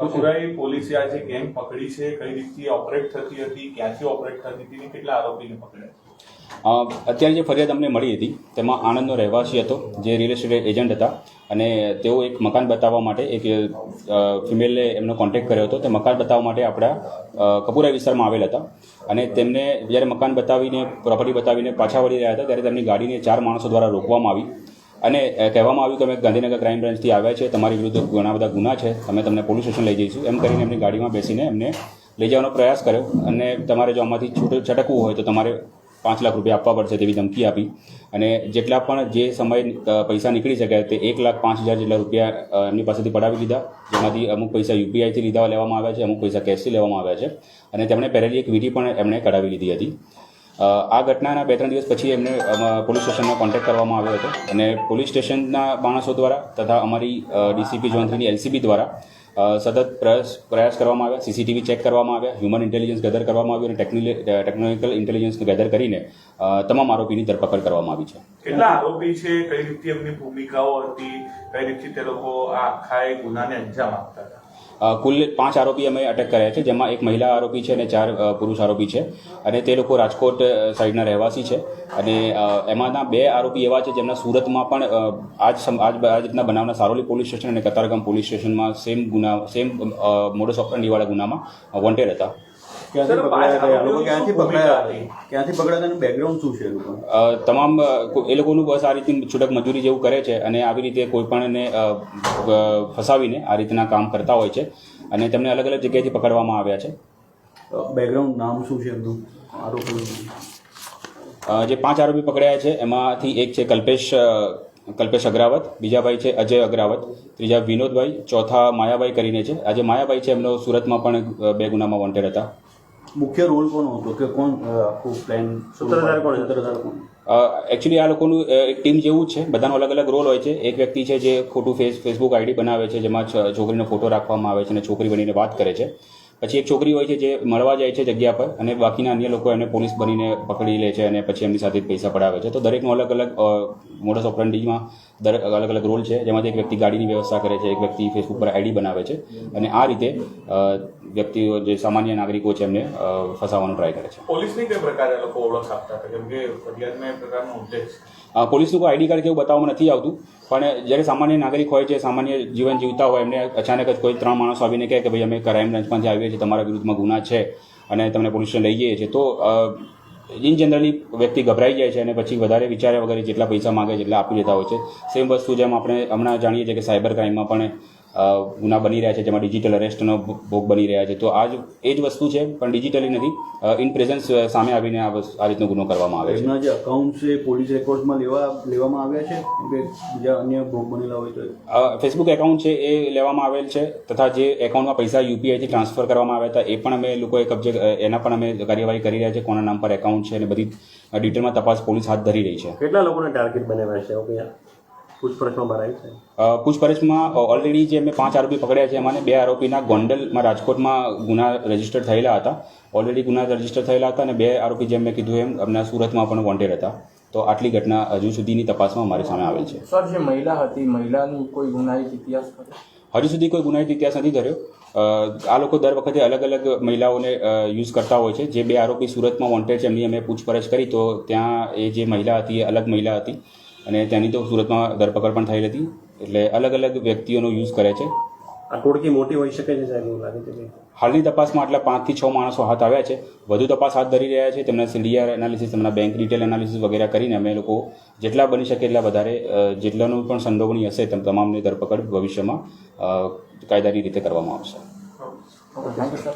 મથુરાઈ પોલીસે આજે ગેંગ પકડી છે કઈ રીતથી ઓપરેટ થતી હતી ક્યાંથી ઓપરેટ થતી હતી કેટલા આરોપીને પકડ્યા અત્યારે જે ફરિયાદ અમને મળી હતી તેમાં આણંદનો રહેવાસી હતો જે રિયલ એસ્ટેટ એજન્ટ હતા. અને તેઓ એક મકાન બતાવવા માટે એક ફિમેલે ફિમેલને એમનો કોન્ટેક્ટ કર્યો હતો. તે મકાન બતાવવા માટે આપણા કપુરા વિસ્તારમાં આવેલા હતા. અને તેમને જ્યારે મકાન બતાવીને પ્રોપર્ટી બતાવીને પાછા વળી રહ્યા હતા ત્યારે તેમની ગાડીને ચાર માણસો દ્વારા રોકવામાં આવી. અને કહેવામાં આવ્યું અમે ગાંધીનગર ક્રાઇમ બ્રાન્ચથી આવ્યા છે, તમારી વિરુદ્ધ ઘણા બધા ગુના છે, અમે તમને પોલીસ સ્ટેશન લઈ જઈશું. એમ કરીને એમની ગાડીમાં બેસીને એમને લઈ જવાનો પ્રયાસ કર્યો અને તમારે જો આમાંથી છૂટ, છટકવું હોય તો તમારે પાંચ લાખ રૂપિયા આપવા પડશે તેવી ધમકી આપી. અને જેટલા પણ જે સમય પૈસા નીકળી શકે તે એક લાખ પાંચ હજાર જેટલા રૂપિયા એમની પાસેથી પડાવી લીધા જેમાંથી અમુક પૈસા યુપીઆઈથી લીધા લેવામાં આવ્યા છે, અમુક પૈસા કેશથી લેવામાં આવ્યા છે. અને તેમણે પહેરેલી એક વીટી પણ એમણે કઢાવી લીધી હતી. આ ઘટનાના બે ત્રણ દિવસ પછી એમને પોલીસ સ્ટેશનમાં કોન્ટેક્ટ કરવામાં આવ્યો હતો. અને પોલીસ સ્ટેશનના માણસો દ્વારા તથા અમારી ડીસીપી ઝોન થ્રીની એલસીબી દ્વારા સતત પ્રયાસ પ્રયાસ કરવામાં આવ્યા. સીસીટીવી ચેક કરવામાં આવ્યા. હ્યુમન ઇન્ટેલિજન્સ ગેધર કરવામાં આવ્યું અને ટેકનોલોજીકલ ઇન્ટેલિજન્સ ગેધર કરીને તમામ આરોપીની ધરપકડ કરવામાં આવી છે. કેટલા આરોપી છે? કઈ રીતે એમની ભૂમિકાઓ હતી? કઈ રીતે તે લોકો આખા ગુનાને અંજામ આપતા હતા? કુલ પાંચ આરોપી અમે અટક કર્યા છે, જેમાં એક મહિલા આરોપી છે અને ચાર પુરુષ આરોપી છે. અને તે લોકો રાજકોટ સાઈડના રહેવાસી છે. અને એમાંના બે આરોપી એવા છે જેમના સુરતમાં પણ આજ આજ રીતના બનાવના સારોલી પોલીસ સ્ટેશન અને કતારગામ પોલીસ સ્ટેશનમાં સેમ ગુના, સેમ મોડસ ઓપરંડીવાળા ગુનામાં વોન્ટેડ હતા. ક્યાંથી પકડાયા હતા? લોકો ક્યાંથી પકડાયા ક્યાંથી પકડાયા એનું બેકગ્રાઉન્ડ શું છે તમામ એ લોકોનું બસ આ રીતની છૂટક મજૂરી જેવું કરે છે અને આવી રીતે કોઈ અ, ફસાવીને આ રીતના કામ કરતા હોય છે અને તેમને અલગ અલગ જગ્યાએથી પકડવામાં આવ્યા છે. બેકગ્રાઉન્ડ નામ શું છે એમનું? આરોપી જે પાંચ આરોપી પકડાયા છે એમાંથી એક છે કલ્પેશ કલ્પેશ અગ્રાવત બીજા ભાઈ છે અજય અગ્રાવત ત્રીજા વિનોદભાઈ ચોથા માયાભાઈ કરીને છે. આજે માયાભાઈ છે એમનો સુરતમાં પણ બે ગુનામાં વોન્ટેડ હતા. મુખ્ય રોલ કોનો હતો કે કોણ આખું પ્લાન સૂત્રધાર કોણ સૂત્રધાર કોણ? એકચ્યુઅલી આ લોકોનું એક ટીમ જેવું જ છે. બધાનો અલગ અલગ રોલ હોય છે. એક વ્યક્તિ છે જે ખોટું ફેસ ફેસબુક આઈડી બનાવે છે જેમાં છોકરીનો ફોટો રાખવામાં આવે છે અને છોકરી બનીને વાત કરે છે. પછી એક છોકરી હોય છે જે મળવા જાય છે જગ્યા પર અને બાકીના અન્ય લોકો એને પોલીસ બનીને પકડી લે છે અને પછી એમની સાથે પૈસા પડાવે છે. તો દરેકનો અલગ અલગ મોડસ ઓપરન્ડીમાં દરેક અલગ અલગ રોલ છે. જેમાંથી એક વ્યક્તિ ગાડીની વ્યવસ્થા કરે છે એક વ્યક્તિ ફેસબુક પર આઈડી બનાવે છે અને આ રીતે વ્યક્તિઓ જે સામાન્ય નાગરિકો છે એમને ફસાવવાનો ટ્રાય કરે છે. પોલીસની કઈ પ્રકારે લોકો ઓળખ આપતા હતા? કેમ કે ફરિયાદમાં એ પ્રકારનો ઉદ્દેશ પોલીસનું કોઈ આઈડી કાર્ડ કેવું બતાવવામાં નથી આવતું પણ જ્યારે સામાન્ય નાગરિક હોય છે સામાન્ય જીવન જીવતા હોય એમને અચાનક જ કોઈ ત્રણ માણસો આવીને કહે કે ભાઈ અમે ક્રાઇમ બ્રાન્ચમાંથી આવીએ છીએ તમારા વિરુદ્ધમાં ગુના છે અને તમને પોલીસ સ્ટેશન લઈ જઈએ છીએ તો ઇન જનરલી વ્યક્તિ ગભરાઈ જાય છે અને પછી વધારે વિચાર્યા વગર જેટલા પૈસા માગે છે એટલા આપી દેતા હોય છે. સેમ વસ્તુ જેમ આપણે હમણાં જાણીએ છીએ કે સાયબર ક્રાઇમમાં પણ ગુના બની રહ્યા છે જેમાં ડિજિટલ અરેસ્ટનો ભોગ બની રહ્યા છે. તો આ જ એ જ વસ્તુ છે પણ ડિજિટલી નથી. ઇન પ્રેઝન્સ સામે આવીને આ આ રીતનો ગુનો કરવામાં આવે છે. જે અકાઉન્ટ છે પોલીસ રેકોર્ડમાં લેવા લેવામાં આવ્યા છે? કે બીજા અન્ય ભોગ બનેલા હોય તો ફેસબુક એકાઉન્ટ છે એ લેવામાં આવેલ છે તથા જે એકાઉન્ટમાં પૈસા યુપીઆઈથી ટ્રાન્સફર કરવામાં આવ્યા હતા એ પણ અમે લોકોએ કબજે એના પણ અમે કાર્યવાહી કરી રહ્યા છે કોના નામ પર એકાઉન્ટ છે અને બધી ડિટેલમાં તપાસ પોલીસ હાથ ધરી રહી છે. કેટલા લોકોને ટાર્ગેટ બનાવ્યા છે? પૂછપરછમાં બહાર આવી છે પૂછપરછમાં ઓલરેડી જે અમે પાંચ આરોપી પકડ્યા છે એમાં બે આરોપીના ગોંડલમાં રાજકોટમાં ગુના રજિસ્ટર થયેલા હતા. ઓલરેડી ગુના રજિસ્ટર થયેલા હતા અને બે આરોપી જેમ મેં કીધું એમ એમના સુરતમાં પણ વોન્ટેડ હતા. તો આટલી ઘટના હજુ સુધીની તપાસમાં અમારી સામે આવેલ છે. સર જે મહિલા હતી મહિલાનું કોઈ ગુનાહિત ઇતિહાસ હજુ સુધી કોઈ ગુનાહિત ઇતિહાસ નથી ધર્યો. આ લોકો દર વખતે અલગ અલગ મહિલાઓને યુઝ કરતા હોય છે. જે બે આરોપી સુરતમાં વોન્ટેડ છે એમની અમે પૂછપરછ કરી તો ત્યાં એ જે મહિલા હતી એ અલગ મહિલા હતી. અને તેની તો સુરતમાં ધરપકડ પણ થયેલી હતી. એટલે અલગ અલગ વ્યક્તિઓનો યુઝ કરે છે. આ ટોળકી મોટી હોઈ શકે છે સાહેબ લાગે છે હાલની તપાસમાં આટલા પાંચથી છ માણસો હાથ આવ્યા છે. વધુ તપાસ હાથ ધરી રહ્યા છે. તેમના સીડીઆર એનાલિસિસ તેમના બેંક ડિટેલ એનાલિસિસ વગેરે કરીને અમે લોકો જેટલા બની શકે એટલા વધારે જેટલાનું પણ સંડોવણી હશે તેમ તમામની ધરપકડ ભવિષ્યમાં કાયદાની રીતે કરવામાં આવશે. Thank you sir